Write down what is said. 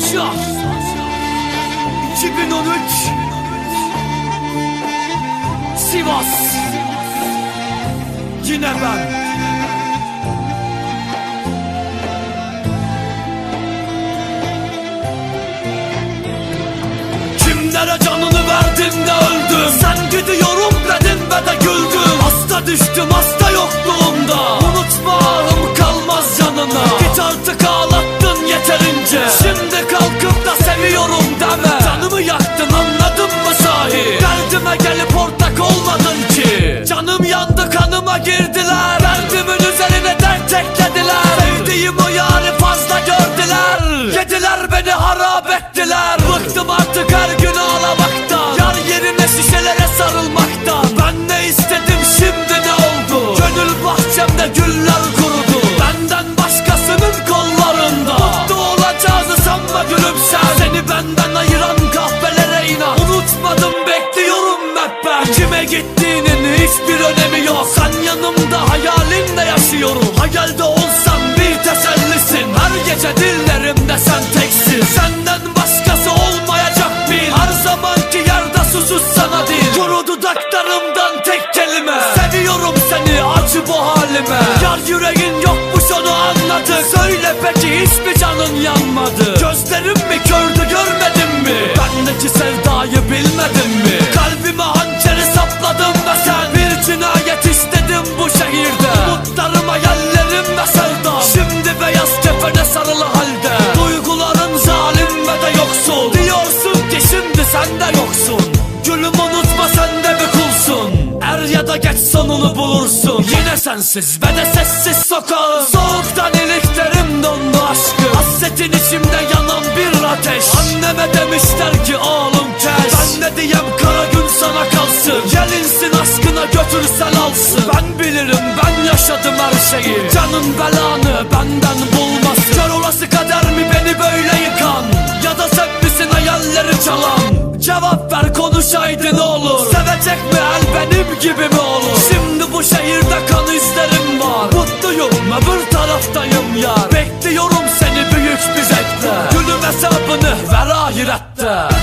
Sancı 2013 Sivas. Yine ben. Kimlere canını Derdime gelip ortak olmadın ki. Canım yandı kanıma girdiler yaşıyorum Hayalde olsam bir tesellisin. Her gece dillerimde sen teksin. Senden başkası olmayacak bil Her zamanki yerde susuz sana değil. Kuru dudaklarımdan tek kelime. Seviyorum seni acı bu halime. Yar yüreğin yokmuş onu anladık Söyle peki hiçbir canın yanmadı. Gözlerim mi kördü görmedin mi? Bendeki sevdayı bilmedin mi? Kalbime hançeri sen de yoksun. Gülüm unutma sen de bir kulsun. Er ya da geç sonunu bulursun. Yine sensiz ve de sessiz sokağım. Soğuktan iliklerim dondu aşkım. Hasretin içimde yanan bir ateş. Anneme demişler ki oğlum kes. Ben ne diyem kara gün sana kalsın. Gelinsin aşkına götürsen alsın. Ben bilirim ben yaşadım her şeyi. Canın belanı benden bulmasın. Kör olası kader konuşaydın olur? Sevecek mi el benim gibi mi olur? Şimdi bu şehirde kan izlerim var. Mutluyum öbür taraftayım yar. Bekliyorum seni büyük bir zevkle Günüm hesabını ver ahirette